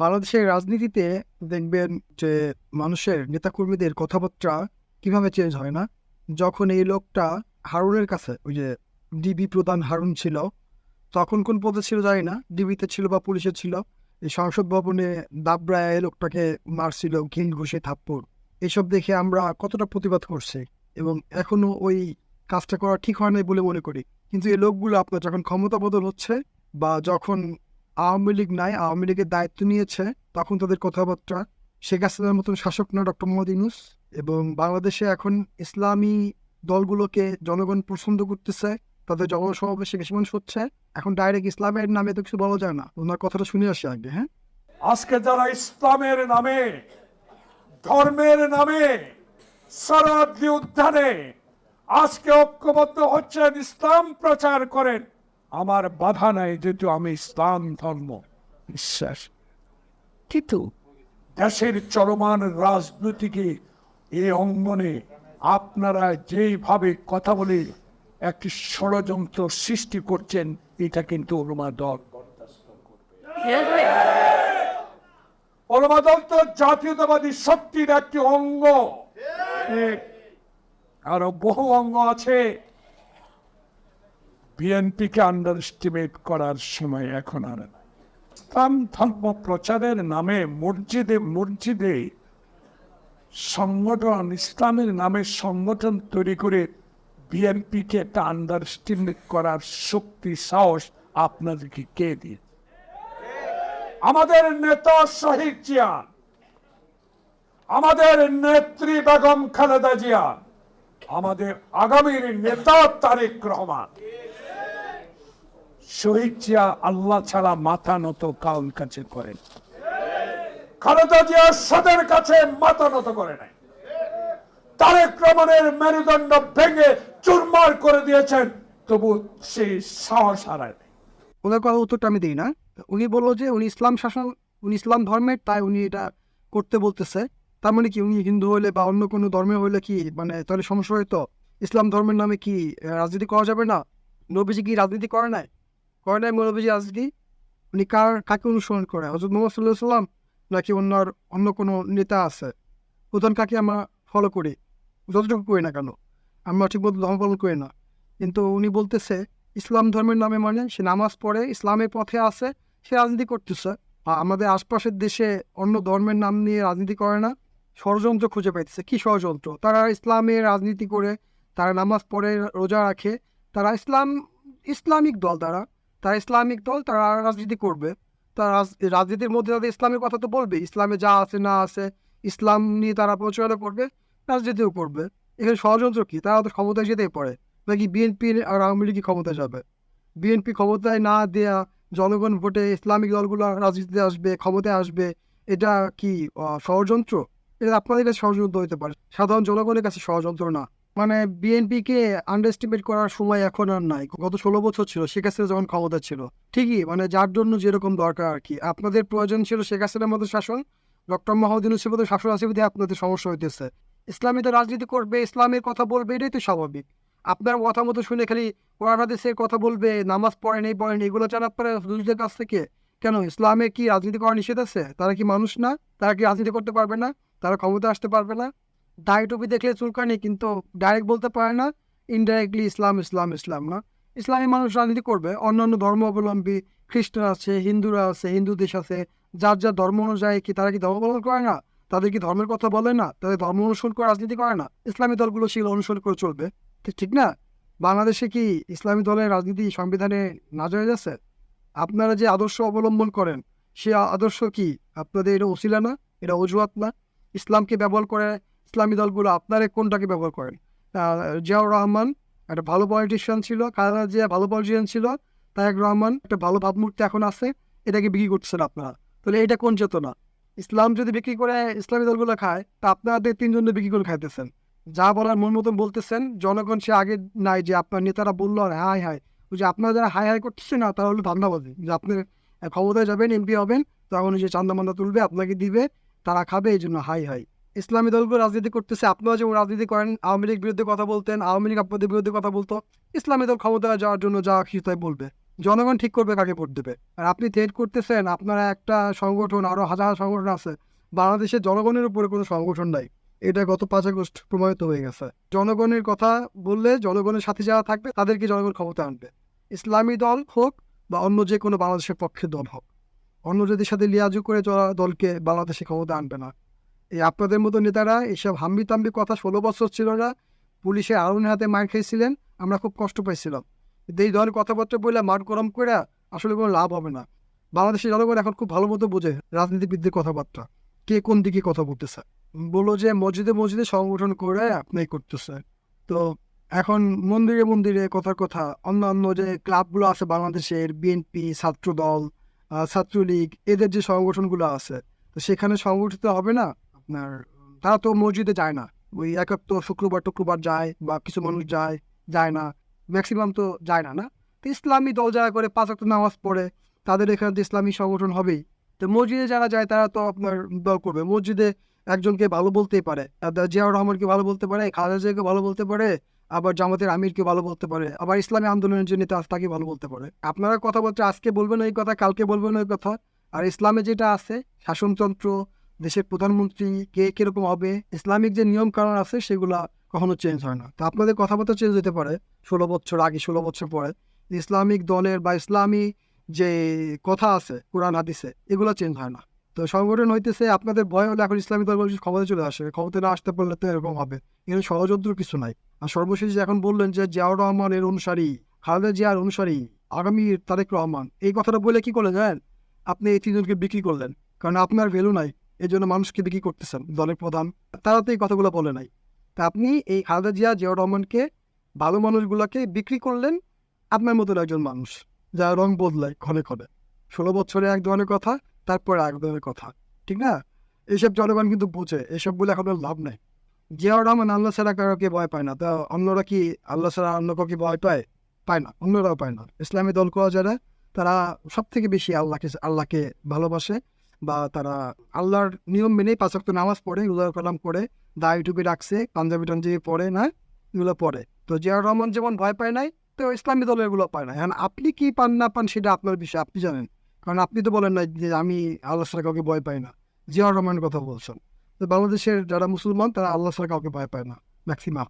বাংলাদেশের রাজনীতিতে দেখবেন যে মানুষের নেতাকর্মীদের কথাবার্তা কীভাবে চেঞ্জ হয় না? যখন এই লোকটা হারুনের কাছে, ওই যে ডিবি প্রধান হারুন ছিল, তখন কোন পদে ছিল জানি না ডিবিতে ছিল বা পুলিশে ছিল, এই সংসদ ভবনে দাবরায় এই লোকটাকে মারছিল, ঘিন ঘুষে থাপ্পড়। এসব দেখে আমরা কতটা প্রতিবাদ করছি এবং এখনও ওই কাজটা করা ঠিক হয় নাই বলে মনে করি। কিন্তু এই লোকগুলো আপনার যখন ক্ষমতা বদল হচ্ছে বা যখন আওয়ামী লীগ নাই, আওয়ামী লীগের দায়িত্ব নিয়েছে, তখন তাদের কথাবার্তা। শেখ হাসিনার মতন শাসক না, ডক্টর মোহাম্মদ ইউনুস। এবং বাংলাদেশে এখন ইসলামী দলগুলোকে জনগণ পছন্দ করতেছে, তাদের জনসমাবেশে বেশি মানুষ হচ্ছে। এখন ডাইরেক্ট ইসলামের নামে তো কিছু বলা যায় না। ওনার কথাটা শুনে আসি আগে হ্যাঁ? আজকে যারা ইসলামের নামে, ধর্মের নামে সরাদি উদ্যানে আজকে ঐক্যবদ্ধ হচ্ছেন, ইসলাম প্রচার করেন আমার বাধা নাই যেহেতু আমি ইসলাম ধর্ম বিশ্বাস কিন্তু দেশের চলমান রাজনীতিকে এই অঙ্গনে আপনারা যেইভাবে কথা বলে একটি ষড়যন্ত্র সৃষ্টি করছেন এটা কিন্তু ওলমা দল তো জাতীয়তাবাদী শক্তির একটি অঙ্গ। আরও বহু অঙ্গ আছে। বিএনপিকে আন্ডার এস্টিমেট করার সময় এখন আর ইসলাম ধর্ম প্রচারের নামে মসজিদে মসজিদে সংগঠন, ইসলামের নামে সংগঠন তৈরি করে বিএনপিকে একটা আন্ডার এস্টিমেট করার শক্তি, সাহস আপনাদেরকে কে দিয়ে আমাদের নেতা শহীদ জিয়া, আমাদের নেত্রী বেগম খালেদা জিয়া, আমাদের আগামীর নেতা তারেক রহমান। শহীদ জিয়া আল্লাহ ছাড়া মাথা নত কাউন কাছে করেন খালেদা জিয়া সাদের কাছে মাথা নত করে নাই। তারেক রহমানের মেরুদণ্ড ভেঙে চুরমার করে দিয়েছেন, তবু সেই সাহস হারায়। ওনার কথা উত্তরটা আমি দিই না। উনি বলল যে উনি ইসলাম শাসন, উনি ইসলাম ধর্মের, তাই উনি এটা করতে বলতেছে। তার মানে কি উনি হিন্দু হইলে বা অন্য কোনো ধর্মে হইলে কি মানে তাহলে সমস্যা হয়তো ইসলাম ধর্মের নামে কি রাজনীতি করা যাবে না? নবীজি কি রাজনীতি করে নাই? করে নাই নবীজি রাজনীতি উনি কার, কাকে অনুসরণ করে? হজরত মোহাম্মদ সাল্লাহ সাল্লাম নাকি অন্য অন্য কোনো নেতা আছে? প্রধান কাকে আমরা ফলো করি? যতটুকু করি না কেন? আমরা ঠিকমতো ধর্ম পালন করি না। কিন্তু উনি বলতেছে, ইসলাম ধর্মের নামে মানে সে নামাজ পড়ে, ইসলামের পথে আছে, সে রাজনীতি করতেছে। আমাদের আশপাশের দেশে অন্য ধর্মের নাম নিয়ে রাজনীতি করে না। ষড়যন্ত্র খুঁজে পাইতেছে। কি ষড়যন্ত্র? তারা ইসলামের রাজনীতি করে, তারা নামাজ পড়ে, রোজা রাখে। তারা ইসলাম, ইসলামিক দল তারা। তারা ইসলামিক দল, তারা রাজনীতি করবে। তারা রাজ- রাজনীতির মধ্যে তাদের ইসলামের কথা তো বলবে। ইসলামে যা আছে, না আছে, ইসলাম নিয়ে তারা প্রচারণা করবে, রাজনীতিও করবে। এখানে ষড়যন্ত্র কী? তারা তো ক্ষমতায় যেতেই পারে। নাকি বিএনপি আর আওয়ামী লীগই ক্ষমতায় যাবে? বিএনপি ক্ষমতায় না দেয়া জনগণ ভোটে ইসলামিক দলগুলো রাজনীতিতে আসবে, ক্ষমতায় আসবে, এটা কি ষড়যন্ত্র? এটা আপনাদের কাছে ষড়যন্ত্র হতে পারে। সাধারণ জনগণের কাছে ষড়যন্ত্র না। মানে বিএনপিকে আন্ডারস্টিমেট করার সময় এখন আর নাই। গত ষোলো বছর ছিল, শেখ হাসিনা যখন ক্ষমতা ছিল। ঠিকই মানে যার জন্য যেরকম দরকার আর কি। আপনাদের প্রয়োজন ছিল শেখ হাসিনার মতো শাসন, ডক্টর মাহমুদ ইউনুসের মতো শাসন আছে বিধায় আপনাদের সমস্যা হইতেছে। ইসলামী তো রাজনীতি করবে, ইসলামের কথা বলবে, এটাই তো স্বাভাবিক। আপনার কথা মতো শুনে খালি কোরআন হাদিসের কথা বলবে, নামাজ পড়েন, এই পড়েন, এগুলো চান আপনারা হুজুরদের কাছ থেকে, কেন ইসলামে কি রাজনীতি করা নিষেধ আছে? তারা কি মানুষ না? তারা কি রাজনীতি করতে পারবে না? তারা ক্ষমতা আসতে পারবে না? দাড়ি টুপি দেখলে চুলকানি, কিন্তু ডাইরেক্ট বলতে পারে না ইনডাইরেক্টলি ইসলাম ইসলাম ইসলাম না। ইসলামী মানুষ রাজনীতি করবে, অন্যান্য ধর্ম অবলম্বী, খ্রিস্টান আছে, হিন্দুরা আছে, হিন্দু দেশ আছে, যার যার ধর্ম অনুযায়ী কি তারা কি ধর্ম পালন করে না? তাদের কি ধর্মের কথা বলে না? তাদের ধর্ম অনুসরণ করে রাজনীতি করে না? ইসলামী দলগুলো সেগুলো অনুসরণ করে চলবে। ঠিক না? বাংলাদেশে কি ইসলামী দলের রাজনীতি সংবিধানে না জায়েজ যাচ্ছে আপনারা যে আদর্শ অবলম্বন করেন, সে আদর্শ কি আপনাদের এটা ওসিলা না? এটা অজুহাত না? ইসলামকে ব্যবহার করে ইসলামী দলগুলো আপনারা কোনটাকে ব্যবহার করেন? জিয়াউর রহমান একটা ভালো পলিটিশিয়ান ছিল, খালেদা জিয়া ভালো পলিটিশিয়ান ছিল, তারেক রহমান একটা ভালো ভাবমূর্তি এখন আছে, এটাকে বিক্রি করতেছেন আপনারা। তাহলে এটা কোন চেতনা? ইসলাম যদি বিক্রি করে ইসলামী দলগুলো খায়, তা আপনাদের তিনজন বিক্রি করে খাইতেছেন। যা বলার মন মতন বলতেছেন, জনগণ সে আগে নাই যে আপনার নেতারা বলল, আর হাই হাই ওই যে আপনারা যারা হাই হাই করতেছে না, তারা হলো ধান্দাবাজি। যে আপনি ক্ষমতায় যাবেন এমপি হবেন, তখন যে চান্দা মান্দা তুলবে, আপনাকে দিবে, তারা খাবে, এই জন্য হাই হাই ইসলামী দলগুলো রাজনীতি করতেছে আপনারা যেমন রাজনীতি করেন, আওয়ামী লীগ বিরুদ্ধে কথা বলতেন, আওয়ামী লীগ আপনাদের বিরুদ্ধে কথা বলতো, ইসলামী দল ক্ষমতায় যাওয়ার জন্য যা কিছু তাই বলবে। জনগণ ঠিক করবে কাকে ভোট দেবে। আর আপনি থ্রেট করতেছেন, আপনারা একটা সংগঠন, আরও হাজার হাজার সংগঠন আছে, বাংলাদেশের জনগণের উপরে কোনো সংগঠন নাই। এটা গত পাঁচ আগস্ট প্রমাণিত হয়ে গেছে। জনগণের কথা বললে জনগণের সাথে যারা থাকবে, তাদেরকে জনগণ ক্ষমতা আনবে। ইসলামী দল হোক বা অন্য যে কোনো বাংলাদেশের পক্ষে দল হোক, অন্য যদি সাথে লিয়াজু করে চলা দলকে বাংলাদেশে ক্ষমতা আনবে না। এই আপনাদের মতো নেতারা এইসব হাম্বি তাম্বি কথা ষোলো বছর ছিল না পুলিশের আগুনের হাতে মার খেয়েছিলেন, আমরা খুব কষ্ট পাইছিলাম। কিন্তু এই ধরনের কথাবার্তা বললে মাঠ গরম করে আসলে কোনো লাভ হবে না। বাংলাদেশের জনগণ এখন খুব ভালো মতো বোঝে রাজনীতিবিদদের কথাবার্তা। কে কোন দিকে কথা বলতেছে? বলল যে মসজিদে মসজিদে সংগঠন করে আপনি করতেছে। তো এখন মন্দিরে মন্দিরে কথার কথা, অন্যান্য যে ক্লাবগুলো আছে বাংলাদেশের বিএনপি ছাত্রদল ছাত্রলীগ, এদের যে সংগঠনগুলো আছে, তো সেখানে সংগঠিত হবে না? আপনার তারা তো মসজিদে যায় না। ওই এক তো শুক্রবার, টুক্রবার যায় বা কিছু মানুষ যায় যায় না। ম্যাক্সিমাম তো যায় না না? তো ইসলামী দল যারা করে, পাঁচ ওয়াক্ত নামাজ পড়ে, তাদের এখানে তো ইসলামী সংগঠন হবেই। তো মসজিদে যারা যায়, তারা তো আপনার দল করবে। মসজিদে একজনকে ভালো বলতেই পারে। জিয়াউর রহমানকে ভালো বলতে পারে, খালেদা জিয়াকে ভালো বলতে পারে, আবার জামাতের আমিরকে ভালো বলতে পারে, আবার ইসলামী আন্দোলনের যে নেতা, তাকে ভালো বলতে পারে। আপনারা কথা বলতে আজকে বলবেন ওই কথা, কালকে বলবেন ওই কথা। আর ইসলামে যেটা আছে, শাসনতন্ত্র দেশের প্রধানমন্ত্রী কে কীরকম হবে, ইসলামিক যে নিয়ম কানুন আছে সেগুলা কখনো চেঞ্জ হয় না। তো আপনাদের কথাবার্তা চেঞ্জ হতে পারে, ষোলো বছর আগে, ষোলো বছর পরে। ইসলামিক দলের বা ইসলামী যে কথা আছে, কোরআন, হাদিসে, এগুলো চেঞ্জ হয় না। তো সংগঠন হইতেছে, আপনাদের ভয় হলে এখন ইসলামী দল ক্ষমতা চলে আসে, ক্ষমতা না আসতে পারলে তো এরকম হবে। এখানে ষড়যন্ত্র কিছু নাই। আর সর্বশেষ এখন বললেন যে জিয়াউর রহমান এর অনুসারী, খালেদা জিয়ার অনুসারী, আগামী তারেক রহমান, এই কথাটা বলে কি করলেন জানেন? আপনি এই তিনজনকে বিক্রি করলেন। কারণ আপনার ভ্যালু নাই। এই জন্য মানুষকে বিক্রি করতেছেন? দলের প্রধান। তারা তো এই কথাগুলো বলে নাই। তা আপনি এই খালেদা জিয়া, জিয়াউর রহমানকে ভালো মানুষগুলোকে বিক্রি করলেন আপনার মতন একজন মানুষ, যা রং বদলায় ক্ষণে ক্ষণে। ষোলো বছরে এক ধরনের কথা, তারপরে এক ধরনের কথা, ঠিক না? এইসব জনগণ কিন্তু বোঝে, এসব বলে এখন লাভ নাই। জিয়াউর রহমান আল্লাহ ছাড়া কাউকে ভয় পায় না। তা অন্যরা কি আল্লাহ ছাড়া অন্য কাউকে ভয় পায়? পায় না, অন্যরাও পায় না। ইসলামী দল করা যারা, তারা সব থেকে বেশি আল্লাহকে আল্লাহকে ভালোবাসে। বা তারা আল্লাহর নিয়ম মেনেই পাঁচক্ত নামাজ পড়ে, রোজা কালাম করে দাড়ি টুপি রাখছে, পাঞ্জাবি টাঞ্জাবি পড়ে না, এগুলো পড়ে তো জিয়াউর রহমান যেমন ভয় পায় নাই, তো ইসলামী দলের এগুলো পায় না। এখন আপনি কি পান, না পান সেটা আপনার বিষয়, আপনি জানেন। কারণ আপনি তো বলেন না যে আমি আল্লাহ ছাড়া কাউকে ভয় পাই না। জিয়াউর রহমানের কথা বলছেন। তো বাংলাদেশের যারা মুসলমান, তারা আল্লাহ ছাড়া কাউকে ভয় পায় না ম্যাক্সিমাম